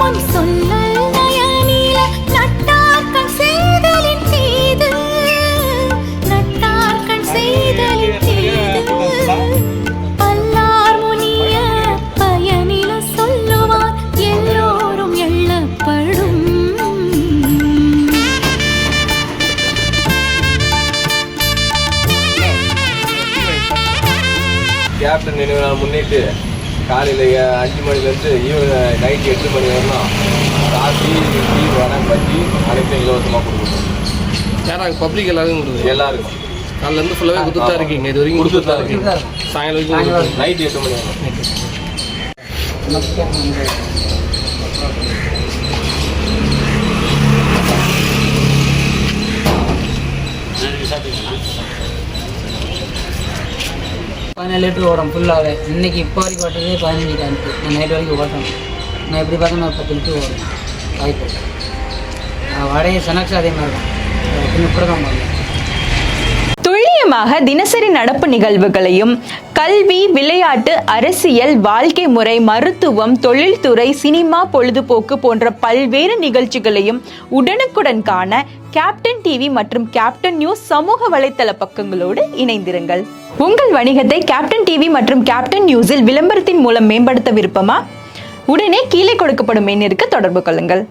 ஊர் சொல்லல் நயனில நட்டார்கண் செய்தலின் தீது. நட்டார்கண் செய்தலின் தீது. பல்லார் முனிய பயனில சொல்லுவார் எல்லோரும் எள்ளப்படும். கேப்டன் நினைவு முன்னிட்டு காலையில் அஞ்சு மணிலேருந்து ஈவினிங் நைட் எட்டு மணி வரலாம் காஃபி டீ வடை பஜ்ஜி அனைத்தும் இலவசமாக கொடுக்கணும். யாராங்க பப்ளிக் எல்லாரும் கொடுக்குது எல்லாருக்கும். காலையிலேருந்து ஃபுல்லாகவே கொடுத்துட்டு தான் இருக்கீங்க. இது வரைக்கும் கொடுத்துட்டு தான் இருக்கீங்க. சாயங்காலம் வரைக்கும் நைட் எட்டு மணி வரலாம் பதினேழு லிட்டர் ஓடும் ஃபுல்லாகவே இன்றைக்கி இப்போ வரைக்கும் ஓட்டுறதே பதினஞ்சு டேங்க்கு நான் நைட் வரைக்கும் ஓட்டணும். நான் எப்படி பார்த்தா நான் பத்து லிட்டர் ஓடும். வாய்ப்பு. வடைய சனக்ஸ் அதே மாதிரி தான். கொஞ்சம் கூட தான் போடணும் துல்லியமாக தினசரி நடப்பு நிகழ்வுகளையும் கல்வி விளையாட்டு அரசியல் வாழ்க்கை முறை மருத்துவம் தொழில்துறை சினிமா பொழுதுபோக்கு போன்ற பல்வேறு நிகழ்ச்சிகளையும் உடனுக்குடன் காண கேப்டன் டிவி மற்றும் கேப்டன் நியூஸ் சமூக வலைத்தள பக்கங்களோடு இணைந்திருங்கள். உங்கள் வணிகத்தை கேப்டன் டிவி மற்றும் கேப்டன் நியூஸில் விளம்பரத்தின் மூலம் மேம்படுத்த விருப்பமா? உடனே கீழே கொடுக்கப்படும் எண்ணிற்கு தொடர்பு கொள்ளுங்கள்.